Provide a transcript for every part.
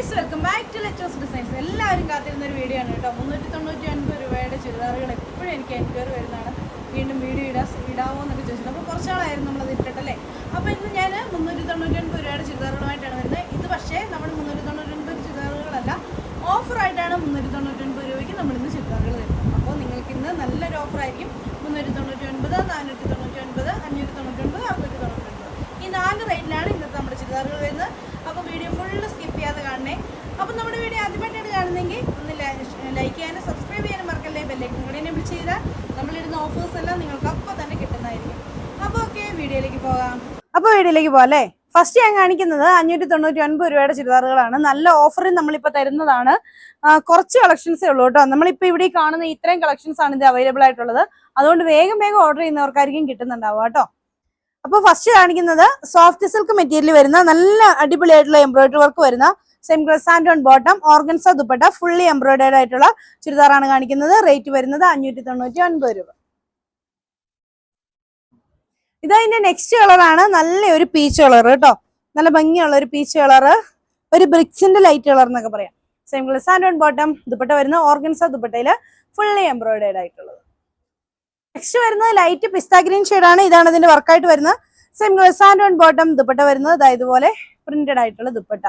Guys welcome back to Letos designs എല്ലാവരും കാത്തിരുന്ന ഒരു വീഡിയോ ആണ് കേട്ടോ. മുന്നൂറ്റി തൊണ്ണൂറ്റി ഒൻപത് രൂപയുടെ ചുരിദാറുകൾ എപ്പോഴും എനിക്ക് എൻക്വയറി വരുന്നതാണ്. വീണ്ടും വീഡിയോ ഇടാ ഇടാവോ എന്നൊക്കെ ചോദിച്ചിട്ട് അപ്പോൾ കുറച്ച് നാളായിരുന്നു നമ്മളത് ഇട്ടിട്ടല്ലേ? അപ്പോൾ ഇന്ന് ഞാൻ മുന്നൂറ്റി തൊണ്ണൂറ്റി ഒൻപത് രൂപയുടെ ചുരിദാറുകളുമായിട്ടാണ് വരുന്നത്. ഇത് പക്ഷേ നമ്മൾ മുന്നൂറ്റി തൊണ്ണൂറ്റി ഒൻപത് ചുരിദാറുകളല്ല ഓഫറായിട്ടാണ് മുന്നൂറ്റി തൊണ്ണൂറ്റി ഒൻപത് രൂപയ്ക്ക് നമ്മൾ ഇന്ന് ചുരിദാറുകൾ തരുന്നത് അപ്പോൾ നിങ്ങൾക്ക് ഇന്ന് നല്ലൊരു ഓഫറായിരിക്കും. മുന്നൂറ്റി തൊണ്ണൂറ്റി ഒൻപത് നാനൂറ്റി തൊണ്ണൂറ്റി ഒൻപത് അഞ്ഞൂറ്റി തൊണ്ണൂറ്റി ഒൻപത് അറുന്നൂറ്റി തൊണ്ണൂറ്റി ഒൻപത് ഈ നാല് റേറ്റിലാണ് ഇന്നത്തെ നമ്മുടെ ചുരിദാറുകൾ വരുന്നത്. ചെയ്യാതെ കാണണേ അപ്പോൾ നമ്മുടെ വീഡിയോ ആദ്യമായിട്ടാണ് കാണുന്നതെങ്കിൽ ഒന്ന് ലൈക്ക് ചെയ്യാനും സബ്സ്ക്രൈബ് ചെയ്യാനും മറക്കല്ലേ ബെല്ലൈക്കും കൂടി വിളിച്ച് ചെയ്താൽ നമ്മളിടുന്ന ഓഫേഴ്സ് എല്ലാം നിങ്ങൾക്ക് അപ്പോൾ തന്നെ കിട്ടുന്നതായിരിക്കും. അപ്പോൾ ഓക്കെ വീഡിയോയിലേക്ക് പോകാം. അപ്പോൾ വീഡിയോയിലേക്ക് പോകാം ഫസ്റ്റ് ഞാൻ കാണിക്കുന്നത് അഞ്ഞൂറ്റി തൊണ്ണൂറ്റി ഒൻപത് രൂപയുടെ ചുരിദാറുകളാണ്. നല്ല ഓഫറിൽ നമ്മളിപ്പോൾ തരുന്നതാണ്. കുറച്ച് കളക്ഷൻസേ ഉള്ളൂ കേട്ടോ. നമ്മളിപ്പോൾ ഇവിടെ കാണുന്ന ഇത്രയും കളക്ഷൻസ് ആണ് ഇത് അവൈലബിൾ ആയിട്ടുള്ളത്. അതുകൊണ്ട് വേഗം വേഗം ഓർഡർ ചെയ്യുന്നവർക്കായിരിക്കും കിട്ടുന്നുണ്ടാവുക കേട്ടോ. അപ്പോൾ ഫസ്റ്റ് കാണിക്കുന്നത് സോഫ്റ്റ് സിൽക്ക് മെറ്റീരിയൽ വരുന്ന നല്ല അടിപൊളിയായിട്ടുള്ള എംബ്രോയിഡറി വർക്ക് വരുന്ന santoon bottom organza dupatta. Fully embroidered ആയിട്ടുള്ള ചുരിദാറാണ് കാണിക്കുന്നത്. റേറ്റ് വരുന്നത് അഞ്ഞൂറ്റി തൊണ്ണൂറ്റി ഒൻപത് രൂപ ഇതതിന്റെ നെക്സ്റ്റ് കളറാണ് നല്ല ഒരു പീച്ച് കളർ കേട്ടോ. നല്ല ഭംഗിയുള്ള ഒരു പീച്ച് കളർ ഒരു ബ്രിക്സിന്റെ ലൈറ്റ് കളർ എന്നൊക്കെ പറയാം. Same colour sand on bottom dupatta വരുന്ന ഓർഗൻസ ദുപ്പട്ടയിൽ ഫുള്ളി എംബ്രോയിഡേഡ് ആയിട്ടുള്ളത്. നെക്സ്റ്റ് വരുന്നത് ലൈറ്റ് പിസ്താ ഗ്രീൻ ആണ്. ഇതാണ് ഇതിന്റെ വർക്കായിട്ട് വരുന്നത്. Same colour santoon bottom dupatta വരുന്നത് ഇതുപോലെ പ്രിന്റഡ് ആയിട്ടുള്ള ദുപ്പട്ട.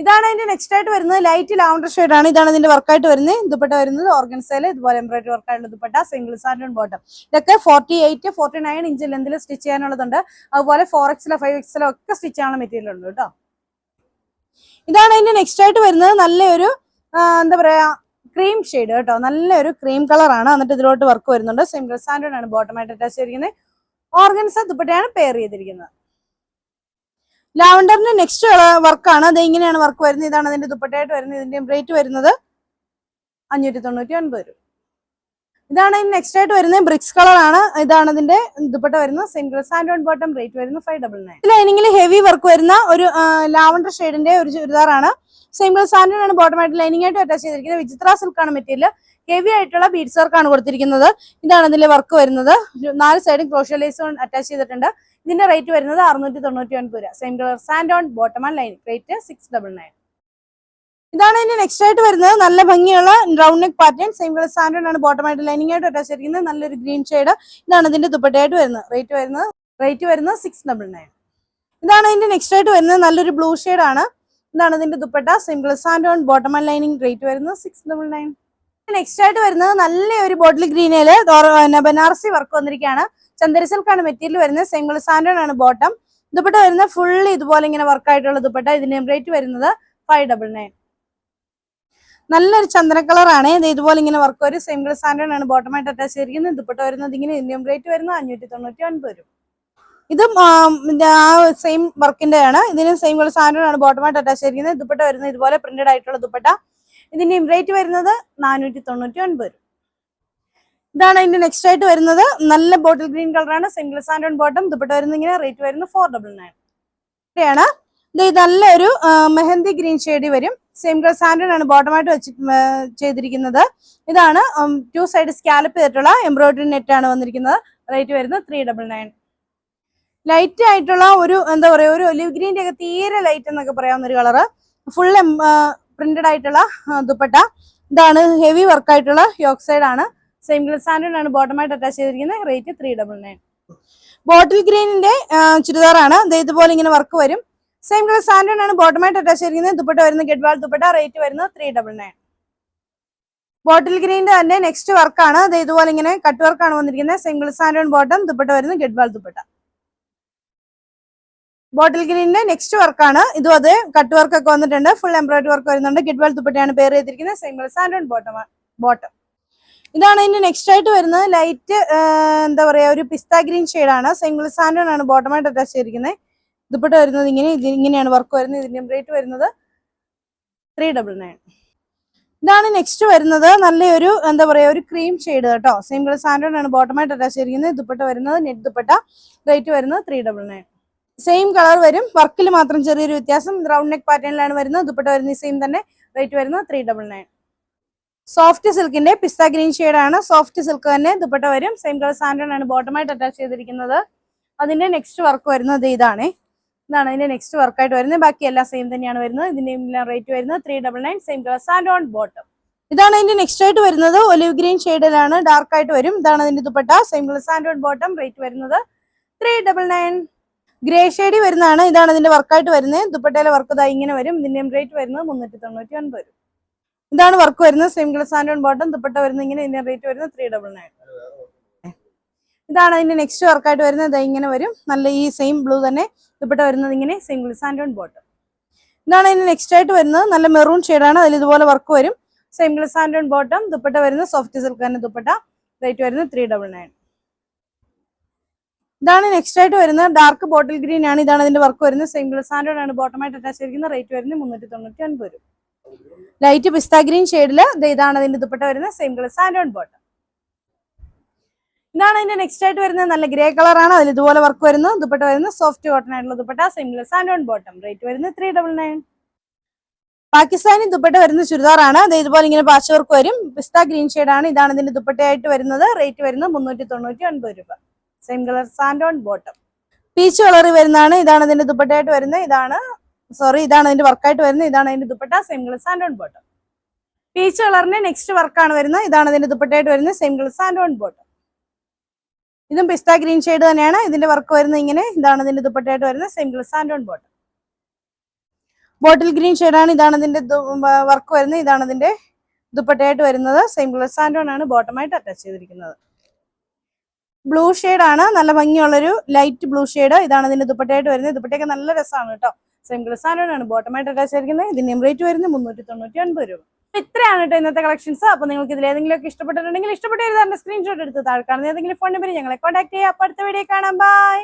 ഇതാണ് അതിന്റെ നെക്സ്റ്റ് ആയിട്ട് വരുന്നത് ലൈറ്റ് ലാവണ്ടർ ആണ്. ഇതാണ് ഇതിന്റെ വർക്കായിട്ട് വരുന്നത്. ദുപ്പട്ട വരുന്നത് ഓർഗൻസയിൽ ഇതുപോലെ എംബ്രോയിഡറി വർക്കായിട്ടുള്ള ദുപ്പട്ട സിംഗിൾ സാൻഡ് ബോട്ടം ഇതൊക്കെ forty eight forty nine inch ലെന്തിൽ stitch ചെയ്യാനുള്ളതുണ്ട്. അതുപോലെ ഫോർ എക്സിലോ ഫൈവ് എക്സിലോ ഒക്കെ സ്റ്റിച്ച് ചെയ്യാനുള്ള മെറ്റീരിയൽ ഉണ്ട് കേട്ടോ. ഇതാണ് അതിന്റെ നെക്സ്റ്റ് ആയിട്ട് വരുന്നത് നല്ലൊരു എന്താ പറയാ ക്രീം ഷെയ്ഡ് കേട്ടോ. നല്ലൊരു ക്രീം കളറാണ് എന്നിട്ട് ഇതിലോട്ട് വർക്ക് വരുന്നുണ്ട്. സിംഗിൾ സാൻഡേർഡ് ആണ് ബോട്ടമായിട്ട് അറ്റാച്ച് ചെയ്തിരിക്കുന്നത്. ഓർഗൻസ ദുപ്പട്ടയാണ് പെയർ ചെയ്തിരിക്കുന്നത്. ലാവണ്ടറിന്റെ നെക്സ്റ്റ് വർക്കാണ്. അത് എങ്ങനെയാണ് വർക്ക് വരുന്നത്. ഇതാണ് അതിന്റെ ദുപ്പട്ടയായിട്ട് വരുന്നത്. ഇതിന്റെ റേറ്റ് വരുന്നത് അഞ്ഞൂറ്റി തൊണ്ണൂറ്റി ഒൻപത് രൂപ. ഇതാണ് നെക്സ്റ്റ് ആയിട്ട് വരുന്നത് ബ്രിക്സ് കളർ ആണ്. ഇതാണ് ഇതിന്റെ ദുപ്പട്ട വരുന്നത്. Single sand on bottom rate വരുന്നത് ഫൈവ് ഡബിൾ നയൻ ലൈനിങ്ങിൽ ഹെവി വർക്ക് വരുന്ന ഒരു ലാവണ്ടർ ഷെയ്ഡിന്റെ ഒരു ചുരിദാറാണ് സിംഗിൾ സാൻഡ് ആണ് ബോട്ടമായിട്ട് ലൈനിങ് ആയിട്ട് അറ്റാച്ച് ചെയ്തിരിക്കുന്നത് വിചിത്ര സിൽക്ക് ആണ് മെറ്റീരിയൽ ഹെവി ആയിട്ടുള്ള ബീഡ്സ് വർക്കാണ് കൊടുത്തിരിക്കുന്നത്. ഇതാണ് ഇതിന്റെ വർക്ക് വരുന്നത്. നാല് സൈഡും ക്രോഷ്യലൈസ് അറ്റാച്ച് ചെയ്തിട്ടുണ്ട്. ഇതിന്റെ റേറ്റ് വരുന്നത് അറുന്നൂറ്റി തൊണ്ണൂറ്റി ഒൻപത് രൂപ. Same colour santoon bottom and line rate six double nine ഇതാണ് ഇതിന്റെ നെക്സ്റ്റ് ആയിട്ട് വരുന്നത്. നല്ല ഭംഗിയുള്ള round neck pattern same colour santoon ആണ് ബോട്ടമായിട്ട് ലൈനിങ് ആയിട്ട് അറ്റാച്ച് ചെയ്തിരിക്കുന്നത് നല്ലൊരു ഗ്രീൻ ഷെയ്ഡ് ഇതാണ് ഇതിന്റെ ദുപ്പട്ടയായിട്ട് വരുന്നത്. റേറ്റ് വരുന്നത് റേറ്റ് വരുന്നത് സിക്സ് ഡബിൾ നയൻ ഇതാണ് ഇതിന്റെ നെക്സ്റ്റ് ആയിട്ട് വരുന്നത്. നല്ലൊരു ബ്ലൂ ഷെയ്ഡ് ആണ്. ഇതാണ് ഇതിന്റെ dupatta. Single santoon bottom and lining rate വരുന്നത് സിക്സ് ഡബിൾ നയൻ നെക്സ്റ്റ് ആയിട്ട് വരുന്നത് നല്ല ഒരു ബോട്ടിൽ ഗ്രീനിൽ ബനാറസി വർക്ക് വന്നിരിക്കുകയാണ്. ചന്ദ്രസിൽക്കാണ് മെറ്റീരിയൽ വരുന്നത്. സെയിം കളർ സാൻഡ് ആണ് ബോട്ടം ദുപ്പട്ട വരുന്നത് ഫുള്ളി ഇതുപോലെ ഇങ്ങനെ വർക്ക് ആയിട്ടുള്ള ദുപ്പട്ട. ഇതിന്റെ റേറ്റ് വരുന്നത് ഫൈവ് ഡബിൾ നയൻ നല്ലൊരു ചന്ദന കളറാണ് ഇത് ഇതുപോലെ ഇങ്ങനെ വർക്ക് വരും സിംഗിൾ സാൻഡ് ആണ്. ബോട്ടമായിട്ട് അറ്റാച്ച് ചെയ്തിരിക്കുന്നത്. ദുപ്പട്ട വരുന്നത് ഇങ്ങനെ ഇന്ത്യം റേറ്റ് വരുന്നത് അഞ്ഞൂറ്റി തൊണ്ണൂറ്റി ഒൻപത് രൂപ. ഇതും ആ സെയിം വർക്കിന്റെ ആണ്. ഇതിന് സെയിം കളർ സാൻഡ് ആണ് ബോട്ടമായിട്ട് അറ്റാച്ച് ചെയ്തിരിക്കുന്നത്. ദുപ്പട്ട വരുന്നത് ഇതുപോലെ പ്രിന്റഡ് ആയിട്ടുള്ള ദുപ്പട്ട. ഇതിന്റെ റേറ്റ് വരുന്നത് നാനൂറ്റി തൊണ്ണൂറ്റി ഒൻപത് രൂപ. ഇതാണ് അതിന്റെ നെക്സ്റ്റ് ആയിട്ട് വരുന്നത്. നല്ല ബോട്ടിൽ ഗ്രീൻ കളറാണ് സിംഗിൾ ഓൺ ബോട്ടം ദുപ്പട്ട വരുന്നത് ഇങ്ങനെ റേറ്റ് വരുന്നത് ഫോർ ഡബിൾ നയൻ ആണ് നല്ലൊരു മെഹന്തി ഗ്രീൻ ഷെയ്ഡ് വരും. സെയിം കളർ സാൻഡ് ആണ് ബോട്ടമായിട്ട് വെച്ച് ചെയ്തിരിക്കുന്നത്. ഇതാണ് ടു സൈഡ് സ്കാലപ്പ് ചെയ്തിട്ടുള്ള എംബ്രോയിഡറി നെറ്റ് ആണ് വന്നിരിക്കുന്നത്. റേറ്റ് വരുന്നത് ത്രീ ഡബിൾ നയൻ ലൈറ്റ് ആയിട്ടുള്ള ഒരു എന്താ പറയുക ഒരു ഒലിവ് ഗ്രീന്റെ ഒക്കെ തീരെ ലൈറ്റ് എന്നൊക്കെ പറയാവുന്ന ഒരു കളറ് ഫുൾ പ്രിന്റഡ് ആയിട്ടുള്ള ദുപ്പട്ട. ഇതാണ് ഹെവി വർക്ക് ആയിട്ടുള്ള യോക്ക് സൈഡ് ആണ്. സെയിം കളർ സാൻഡ് ആണ് ബോട്ടമായിട്ട് അറ്റാച്ച് ചെയ്തിരിക്കുന്നത്. Rate three double nine bottle ഗ്രീനിന്റെ ചുരിദാറാണ്. ഇതുപോലെ ഇങ്ങനെ വർക്ക് വരും. സെയിം കളർ സ്റ്റാൻഡേർഡ് ആണ്. ബോട്ടമായിട്ട് അറ്റാച്ച് ചെയ്തിരിക്കുന്നത്. ദുപ്പട്ട വരുന്ന ഗഡ്വാൾ ദുപ്പട്ട റേറ്റ് വരുന്നത് ത്രീ ഡബിൾ നയൻ ബോട്ടിൽ ഗ്രീനിന്റെ തന്നെ നെക്സ്റ്റ് വർക്കാണ് അത് ഇതുപോലെ ഇങ്ങനെ കട്ട് വർക്കാണ് വന്നിരിക്കുന്നത്. സിംഗിൾ സ്റ്റാൻഡേർഡ് ബോട്ടം ദുപ്പട്ട വരുന്ന ഗഡ്വാൾ ദുപ്പട്ട. ബോട്ടിൽ ഗ്രീനിന്റെ നെക്സ്റ്റ് വർക്കാണ് ഇതും അത് കട്ട് വർക്ക് ഒക്കെ വന്നിട്ടുണ്ട്. ഫുൾ എംബ്രോയിഡറി വർക്ക് വരുന്നുണ്ട്. ഗഡ്വാൾ ദുപ്പട്ടയാണ് പേര് ചെയ്തിരിക്കുന്നത്. സിംഗിൾ സാൻഡ് ബോട്ടം ബോട്ടം ഇതാണ് ഇതിന്റെ നെക്സ്റ്റ് ആയിട്ട് വരുന്നത്. ലൈറ്റ് എന്താ പറയാ ഒരു പിസ്ത ഗ്രീൻ ആണ്. സിംഗിൾ സാൻഡ് ആണ് ബോട്ടമായിട്ട് അറ്റാച്ച് ചെയ്തിരിക്കുന്നത്. ദുപ്പട്ട വരുന്നത് ഇങ്ങനെ ഇങ്ങനെയാണ് വർക്ക് വരുന്നത് ഇതിന്റെ റേറ്റ് വരുന്നത് ത്രീ ഡബിൾ നയൻ ഇതാണ് നെക്സ്റ്റ് വരുന്നത്. നല്ലൊരു എന്താ പറയുക ഒരു ക്രീം ഷെയ്ഡ് കേട്ടോ. സെയിം കളർ സാൻഡ് ആണ് ബോട്ടമായിട്ട് അറ്റാച്ച് ചെയ്തിരിക്കുന്നത് ദുപ്പട്ട വരുന്നത് നെറ്റ് ദുപ്പട്ട റേറ്റ് വരുന്നത് three double nine same colour വരും. വർക്കിൽ മാത്രം ചെറിയൊരു വ്യത്യാസം. റൗണ്ട് നെക്ക് പാറ്റേണിലാണ് വരുന്നത്. ദുപ്പട്ട വരുന്നത് സെയിം തന്നെ റേറ്റ് വരുന്നത് ത്രീ ഡബിൾ നയൻ സോഫ്റ്റ് സിൽക്കിന്റെ പിസ്ത ഗ്രീൻ ആണ്. സോഫ്റ്റ് സിൽക്ക് തന്നെ ദുപ്പട്ട വരും. സെയിം കളർ സാൻഡൺ ആണ് ബോട്ടമായിട്ട് അറ്റാച്ച് ചെയ്തിരിക്കുന്നത്. അതിന്റെ നെക്സ്റ്റ് വർക്ക് വരുന്നത് ഇതാണ്. ഇതാണ് അതിന്റെ നെക്സ്റ്റ് വർക്കായിട്ട് വരുന്നത്. ബാക്കി എല്ലാം സെയിം തന്നെയാണ് വരുന്നത്. ഇതിന്റെ റേറ്റ് വരുന്നത് three double nine same colour sand on bottom ഇതാണ് അതിന്റെ നെക്സ്റ്റ് ആയിട്ട് വരുന്നത്. ഒലിവ് ഗ്രീൻ ഷെയ്ഡിലാണ് ഡാർക്ക് ആയിട്ട് വരും. ഇതാണ് അതിന്റെ dupatta. Same colour sand on bottom rate വരുന്നത് ത്രീ ഡബിൾ നയൻ ഗ്രേ ഷെയ്ഡി വരുന്നതാണ്. ഇതാണ് അതിന്റെ വർക്കായിട്ട് വരുന്നത്. ദുപ്പട്ടയിലെ വർക്ക് ഇതാ ഇങ്ങനെ വരും. ഇതിന്റെയും റേറ്റ് വരുന്നത് മുന്നൂറ്റി തൊണ്ണൂറ്റി ഒൻപത് ഇതാണ് വർക്ക് വരുന്നത്. Same colour sand on bottom dupatta വരുന്നത് ഇങ്ങനെ ഇതിന്റെ റേറ്റ് വരുന്നത് ത്രീ ഡബിൾ നയൻ ഇതാണ് അതിന്റെ നെക്സ്റ്റ് വർക്കായിട്ട് വരുന്നത്. ഇങ്ങനെ വരും. നല്ല ഈ സെയിം ബ്ലൂ തന്നെ ദുപ്പട്ട വരുന്നത് ഇങ്ങനെ സിംഗിൾ സാൻഡ് ഓൺ ബോട്ടം ഇതാണ് അതിന് നെക്സ്റ്റ് ആയിട്ട് വരുന്നത്. നല്ല മെറൂൺ ഷെയ്ഡാണ് അതിൽ ഇതുപോലെ വർക്ക് വരും. സിംഗിൾ സാൻഡോൺ ബോട്ടം ദുപ്പട്ട വരുന്നത് സോഫ്റ്റ് സിൽക്ക് തന്നെ ദുപ്പട്ട. റേറ്റ് വരുന്നത് ത്രീ ഡബിൾ നയൻ ഇതാണ് നെക്സ്റ്റ് ആയിട്ട് വരുന്നത്. ഡാർക്ക് ബോട്ടിൽ ഗ്രീൻ ആണ്. ഇതാണ് ഇതിന്റെ വർക്ക് വരുന്നത്. സിംഗിൾ സാൻഡോൺ ആണ്. ബോട്ടമായിട്ട് അറ്റാച്ച് ചെയ്തിരിക്കുന്നത് റേറ്റ് വരുന്നത് മുന്നൂറ്റി തൊണ്ണൂറ്റി ഒൻപത് ലൈറ്റ് പിസ്ത ഗ്രീൻ ഷെയ്ഡിൽ ഇതാണ് അതിന്റെ ദുപ്പട്ട വരുന്നത്. സിംഗിൾ സാൻഡ് ഓൺ ബോട്ടം ഇതാണ് അതിന്റെ നെക്സ്റ്റ് ആയിട്ട് വരുന്നത്. നല്ല ഗ്രേ കളറാണ് അതിൽ ഇതുപോലെ വർക്ക് വരുന്നു. ദുപ്പട്ട വരുന്നത് സോഫ്റ്റ് കോട്ടൺ ആയിട്ടുള്ള dupatta. Single and on bottom rate വരുന്നത് three double nine Pakistani dupatta വരുന്ന ചുരിദാറാണ് അത് ഇതുപോലെ ഇങ്ങനെ പാച്ച് വർക്ക് വരും. പിസ്ത ഗ്രീൻ ആണ്. ഇതാണ് ഇതിന്റെ ദുപ്പട്ടയായിട്ട് വരുന്നത്. റേറ്റ് വരുന്നത് മുന്നൂറ്റി തൊണ്ണൂറ്റി ഒൻപത് രൂപ. Same colour sand on bottom peach colour വരുന്നതാണ്. ഇതാണ് ഇതിന്റെ ദുപ്പട്ടയായിട്ട് വരുന്നത്. ഇതാണ് സോറി ഇതാണ് ഇതിന്റെ വർക്കായിട്ട് വരുന്നത്. ഇതാണ് അതിന്റെ dupatta. Same colour sand on bottom peach കളറിന്റെ next വർക്കാണ് വരുന്നത്. ഇതാണ് ഇതിന്റെ ദുപ്പട്ടയായിട്ട് വരുന്നത്. Same colour sand on bottom ഇതും പിസ്ത ഗ്രീൻ ഷെയ്ഡ് തന്നെയാണ്. ഇതിന്റെ വർക്ക് വരുന്നത് ഇങ്ങനെ. ഇതാണ് ഇതിന്റെ ദുപ്പട്ടയായിട്ട് വരുന്നത്. And on bottom bottle green ഷെയ്ഡാണ് ഇതാണ് ഇതിന്റെ വർക്ക് വരുന്നത്. ഇതാണ് ഇതിന്റെ ദുപ്പട്ടയായിട്ട് വരുന്നത്. ആൻഡ് ഓൺ ആണ് ബോട്ടമായിട്ട് അറ്റാച്ച് ചെയ്തിരിക്കുന്നത്. ബ്ലൂ ആണ്. നല്ല ഭംഗിയുള്ളൊരു ലൈറ്റ് ബ്ലൂ ഷെയ്ഡ് ഇതാണ് ഇതിന്റെ ദുപ്പട്ടയായിട്ട് വരുന്നത്. ദുപ്പട്ടയൊക്കെ നല്ല രസമാണ് കേട്ടോ. ആൻഡ് ഓൺ ആണ് ബോട്ടമായിട്ട് അറ്റാച്ച് ചെയ്തിരിക്കുന്നത്. ഇതിന്റെ റേറ്റ് വരുന്നത് മുന്നൂറ്റി തൊണ്ണൂറ്റി ഒൻപത് രൂപ. ഇത്രയാണ് കേട്ടോ ഇന്നത്തെ കളക്ഷൻസ് അപ്പൊ നിങ്ങൾക്ക് ഇതിൽ ഏതെങ്കിലും ഒക്കെ ഇഷ്ടപ്പെട്ടിട്ടുണ്ടെങ്കിൽ ഇഷ്ടപ്പെട്ട സ്ക്രീൻഷോട്ട് എടുത്ത് താഴെ കാണുന്ന ഏതെങ്കിലും ഫോൺ നമ്പർ ഞങ്ങളെ കോൺടാക്ട് ചെയ്യാം. അപ്പൊ അടുത്ത വീഡിയോ കാണാം. ബൈ